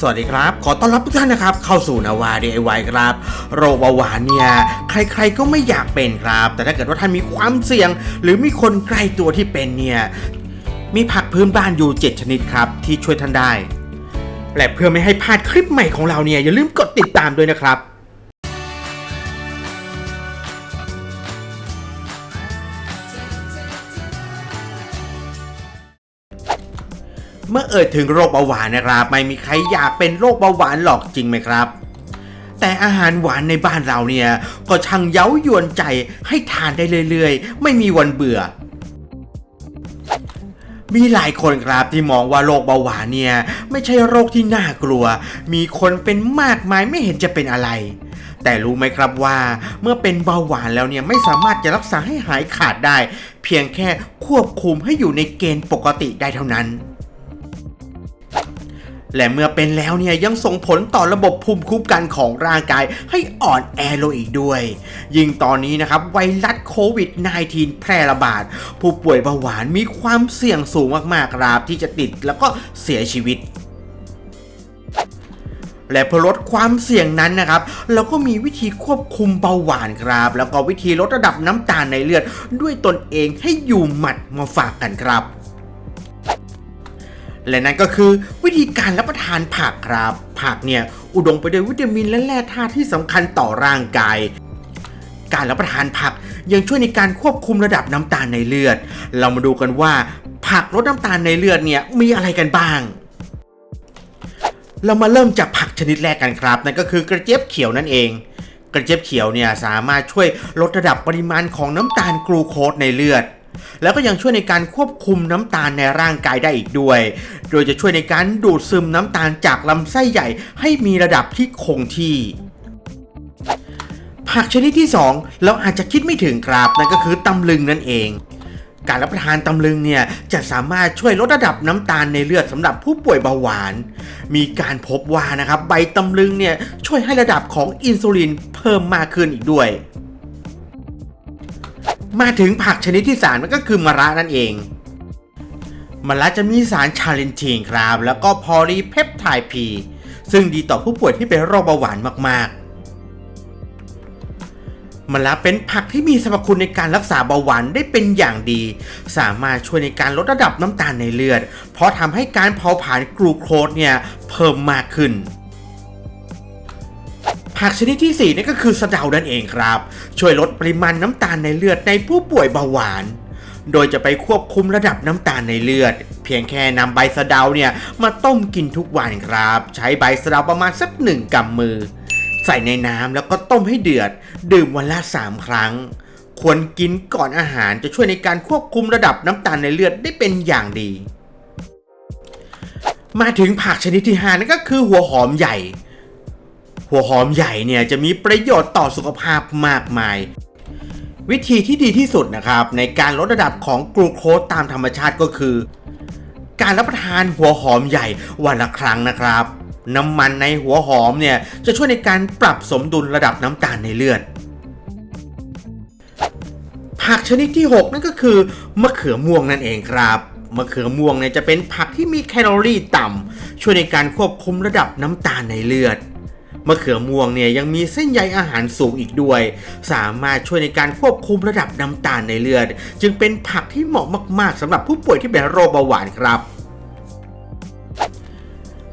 สวัสดีครับ ขอต้อนรับทุกท่านนะครับ เข้าสู่นาวา DIY ครับ โรคเบาหวานเนี่ยใครๆก็ไม่อยากเป็นครับ แต่ถ้าเกิดว่าท่านมีความเสี่ยง หรือมีคนใกล้ตัวที่เป็นเนี่ยมีผักพื้นบ้านอยู่ 7 ชนิดครับ ที่ช่วยท่านได้ และเพื่อไม่ให้พลาดคลิปใหม่ของเราเนี่ยอย่าลืมกดติดตามด้วยนะครับ เมื่อเอ่ยถึงโรคเบาหวานนะครับ ไม่มีใครอยากเป็นโรคเบาหวานหรอกจริงไหมครับ แต่อาหารหวานในบ้านเราเนี่ย ก็ช่างเย้ายวนใจให้ทานได้เรื่อยๆ ไม่มีวันเบื่อ มีหลายคนครับที่มองว่าโรคเบาหวานเนี่ย ไม่ใช่โรคที่น่ากลัว มีคนเป็นมากมายไม่เห็นจะเป็นอะไร แต่รู้ไหมครับว่าเมื่อเป็นเบาหวานแล้วเนี่ยไม่สามารถจะรักษาให้หายขาดได้ เพียงแค่ควบคุมให้อยู่ในเกณฑ์ปกติได้เท่านั้น และเมื่อเป็นแล้วเนี่ยยังส่งผลต่อระบบภูมิคุ้มกันของร่างกายให้อ่อนแอลงอีกด้วย ยิ่งตอนนี้นะครับไวรัสโควิด -19 แพร่ระบาด ผู้ป่วยเบาหวานมีความเสี่ยงสูงมากๆครับที่จะติดแล้วก็เสียชีวิตและเพื่อลดความเสี่ยงนั้นนะครับ เราก็มีวิธีควบคุมเบาหวานครับ แล้วก็วิธีลดระดับน้ำตาลในเลือดด้วยตนเองให้อยู่หมัดมาฝากกันครับ และนั่นก็คือวิธีการรับประทานผักครับ ผักเนี่ยอุดมไปด้วยวิตามินและแร่ธาตุที่สำคัญต่อร่างกาย การรับประทานผักยังช่วยในการควบคุมระดับน้ำตาลในเลือด เรามาดูกันว่า ผักลดน้ำตาลในเลือดเนี่ยมีอะไรกันบ้าง เรามาเริ่มจากผักชนิดแรกกันครับนั่นก็คือกระเจี๊ยบเขียวนั่นเองกระเจี๊ยบเขียวเนี่ยสามารถช่วยลดระดับปริมาณของน้ำตาลกลูโคสในเลือด แล้วก็ยังช่วยในการควบคุมน้ำตาลในร่างกายได้อีกด้วย โดยจะช่วยในการดูดซึมน้ำตาลจากลำไส้ใหญ่ให้มีระดับที่คงที่ผักชนิดที่ 2 เราอาจจะคิดไม่ถึงครับนั่นก็คือตำลึงนั่นเอง การรับประทานตำลึงเนี่ยจะสามารถช่วยลดระดับน้ำตาลในเลือดสำหรับผู้ป่วยเบาหวาน มีการพบว่านะครับใบตำลึงเนี่ยช่วยให้ระดับของอินซูลินเพิ่มมากขึ้นอีกด้วย มาถึงผักชนิดที่3นั่นก็คือมะระนั่นเองมะระจะมีสารชาเลนทีนครับ แล้วก็พอลีเพปไทด์พีซึ่งดีต่อผู้ป่วยที่เป็นโรคเบาหวานมากๆมะระเป็นผักที่มีสรรพคุณในการรักษาเบาหวานได้เป็นอย่างดี สามารถช่วยในการลดระดับน้ำตาลในเลือด เพราะทำให้การเผาผลาญกลูโคสเนี่ยเพิ่มมากขึ้น ผักชนิดที่ 4นั่นก็คือสะเดานั่นเองครับ ช่วยลดปริมาณน้ำตาลในเลือดในผู้ป่วยเบาหวาน โดยจะไปควบคุมระดับน้ำตาลในเลือด เพียงแค่นำใบสะเดาเนี่ยมาต้มกินทุกวันครับ ใช้ใบสะเดาประมาณสักหนึ่งกำมือ ใส่ในน้ำแล้วก็ต้มให้เดือด ดื่มวันละ 3 ครั้ง ควรกินก่อนอาหารจะช่วยในการควบคุมระดับน้ำตาลในเลือดได้เป็นอย่างดี มาถึงผักชนิดที่5นั่นก็คือหัวหอมใหญ่ หัวหอมใหญ่เนี่ยจะมีประโยชน์ต่อสุขภาพมากมาย วิธีที่ดีที่สุดนะครับ ในการลดระดับของกลูโคสตามธรรมชาติก็คือ การรับประทานหัวหอมใหญ่วันละครั้งนะครับ น้ำมันในหัวหอมเนี่ยจะช่วยในการปรับสมดุลระดับน้ำตาลในเลือดผักชนิดที่ 6 นั่นก็คือมะเขือม่วงนั่นเองครับมะเขือม่วงเนี่ยจะเป็นผักที่มีแคลอรี่ต่ำช่วยในการควบคุมระดับน้ำตาลในเลือด มะเขือม่วงเนี่ยยังมีเส้นใยอาหารสูงอีกด้วย สามารถช่วยในการควบคุมระดับน้ำตาลในเลือด จึงเป็นผักที่เหมาะมาก ๆสำหรับผู้ป่วยที่เป็นโรคเบาหวานครับ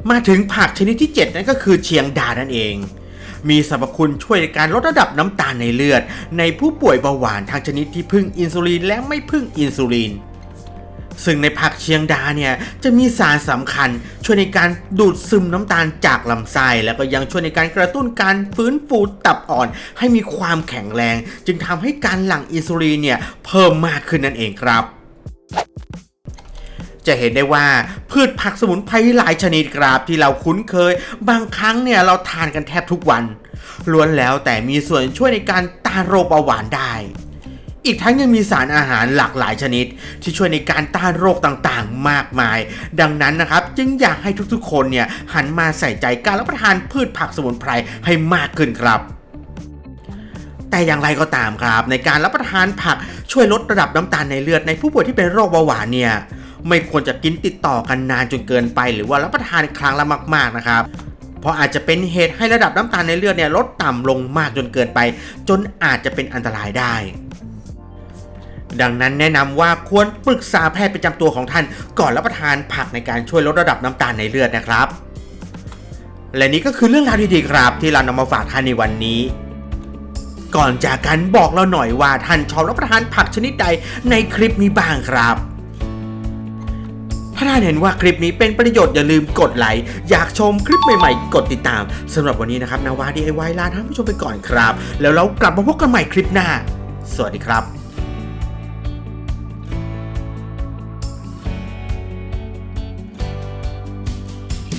มาถึงผักชนิดที่ 7 นั่นก็คือเชียงดานั่นเอง มีสรรพคุณช่วยในการลดระดับน้ำตาลในเลือด ในผู้ป่วยเบาหวานทางชนิดที่พึ่งอินซูลินและไม่พึ่งอินซูลิน ซึ่งในผักเชียงดาเนี่ยจะมีสารสำคัญ ช่วยในการดูดซึมน้ำตาลจากลำไส้แล้วก็ยังช่วยในการกระตุ้นการฟื้นฟูตับอ่อน ให้มีความแข็งแรง จึงทำให้การหลั่งอินซูลินเนี่ยเพิ่มมากขึ้นนั่นเองครับจะเห็นได้ว่าพืชผักสมุนไพรหลายชนิดครับที่เราคุ้นเคย บางครั้งเนี่ยเราทานกันแทบทุกวันล้วนแล้วแต่มีส่วนช่วยในการต้านโรคเบาหวานได้ อีกทั้งยังมีสารอาหารหลากหลายชนิด ที่ช่วยในการต้านโรคต่างๆ มากมาย ดังนั้นนะครับ จึงอยากให้ทุกๆ คนเนี่ยหันมาใส่ใจการรับประทานพืชผักสมุนไพรให้มากขึ้นครับแต่อย่างไรก็ตามครับ ในการรับประทานผักช่วยลดระดับน้ำตาลในเลือดในผู้ป่วยที่เป็นโรคเบาหวานเนี่ยไม่ควรจะกินติดต่อกันนานจนเกินไป หรือว่ารับประทานครั้งละมาก ๆนะครับ เพราะอาจจะเป็นเหตุให้ระดับน้ำตาลในเลือดเนี่ยลดต่ำลงมากจนเกินไป จนอาจจะเป็นอันตรายได้ ดังนั้นแนะนำว่าควรปรึกษาแพทย์ประจำตัวของท่าน ก่อนรับประทานผักในการช่วยลดระดับน้ำตาลในเลือดนะครับ และนี่ก็คือเรื่องราวดีๆครับ ที่เรานำมาฝากท่านในวันนี้ ก่อนจากกันบอกเราหน่อยว่าท่านชอบรับประทานผักชนิดใดในคลิปนี้บ้างครับถ้าท่านเห็นว่าคลิปนี้เป็นประโยชน์อย่าลืมกดไลค์อยากชมคลิปใหม่ๆ กดติดตามสำหรับวันนี้นะครับนาวา DIY ลาท่านผู้ชมไปก่อนครับ แล้วเรากลับมาพบกันใหม่คลิปหน้า สวัสดีครับ